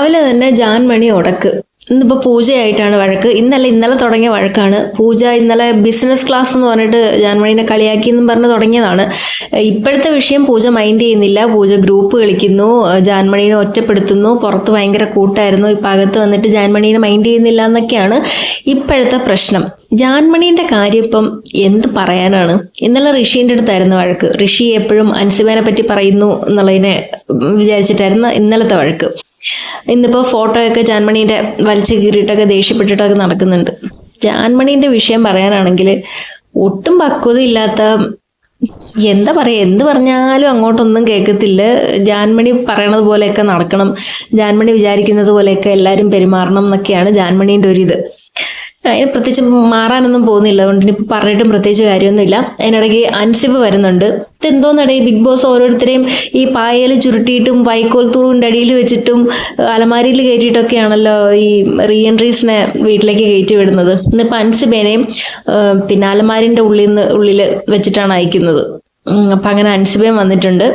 രാവിലെ തന്നെ ജാൻമണി ഉടക്ക്. ഇന്നിപ്പോൾ പൂജയായിട്ടാണ് വഴക്ക്. ഇന്നല്ല ഇന്നലെ തുടങ്ങിയ വഴക്കാണ്. പൂജ ഇന്നലെ ബിസിനസ് ക്ലാസ് എന്ന് പറഞ്ഞിട്ട് ജാൻമണീനെ കളിയാക്കി എന്നും പറഞ്ഞ് തുടങ്ങിയതാണ്. ഇപ്പോഴത്തെ വിഷയം പൂജ മൈൻഡ് ചെയ്യുന്നില്ല. പൂജ ഗ്രൂപ്പ് കളിക്കുന്നു. ജാൻമണീനെ ഒറ്റപ്പെടുത്തുന്നു. പുറത്ത് ഭയങ്കര കൂട്ടായിരുന്നു. ഇപ്പം അകത്ത് വന്നിട്ട് ജാൻമണീനെ മൈൻഡ് ചെയ്യുന്നില്ല എന്നൊക്കെയാണ് ഇപ്പോഴത്തെ പ്രശ്നം. ജാൻമണീന്റെ കാര്യം ഇപ്പം എന്ത് പറയാനാണ്? ഇന്നലെ ഋഷീന്റെ അടുത്തായിരുന്നു വഴക്ക്. ഋഷി എപ്പോഴും അൻസിബേനെ പറ്റി പറയുന്നു എന്നുള്ളതിനെ വിചാരിച്ചിട്ടായിരുന്നു ഇന്നലത്തെ വഴക്ക്. ഇന്നിപ്പോൾ ഫോട്ടോയൊക്കെ ജാൻമണീന്റെ വലിച്ചു കീറിയിട്ടൊക്കെ ദേഷ്യപ്പെട്ടിട്ടൊക്കെ നടക്കുന്നുണ്ട്. ജാൻമണീന്റെ വിഷയം പറയാനാണെങ്കിൽ ഒട്ടും പക്വതയില്ലാത്ത എന്താ പറയുക എന്ത് പറഞ്ഞാലും അങ്ങോട്ടൊന്നും കേൾക്കത്തില്ല. ജാൻമണി പറയണത് പോലെയൊക്കെ നടക്കണം. ജാൻമണി വിചാരിക്കുന്നത് പോലെയൊക്കെ എല്ലാവരും പെരുമാറണം എന്നൊക്കെയാണ് ജാൻമണീന്റെ ഒരു ഇത് പ്രത്യേകിച്ച് മാറാനൊന്നും പോകുന്നില്ല. അതുകൊണ്ട് ഇനിയിപ്പോൾ പറഞ്ഞിട്ടും പ്രത്യേകിച്ച് കാര്യമൊന്നുമില്ല. അതിനിടയ്ക്ക് അൻസിബ് വരുന്നുണ്ട്. ഇതെന്തോന്നടേ ബിഗ് ബോസ് ഓരോരുത്തരെയും ഈ പായയിൽ ചുരുട്ടിയിട്ടും വൈക്കോൽ തൂറിന്റെ അടിയിൽ വെച്ചിട്ടും അലമാരിയിൽ കയറ്റിയിട്ടൊക്കെയാണല്ലോ ഈ റീ എൻട്രീസിനെ വീട്ടിലേക്ക് കയറ്റി വിടുന്നത്. ഇന്നിപ്പോൾ അൻസിബേനെയും പിന്നെ അലമാരിന്റെ ഉള്ളിൽ നിന്ന് ഉള്ളിൽ വെച്ചിട്ടാണ് അയക്കുന്നത്. അപ്പം അങ്ങനെ അൻസിബേം വന്നിട്ടുണ്ട്.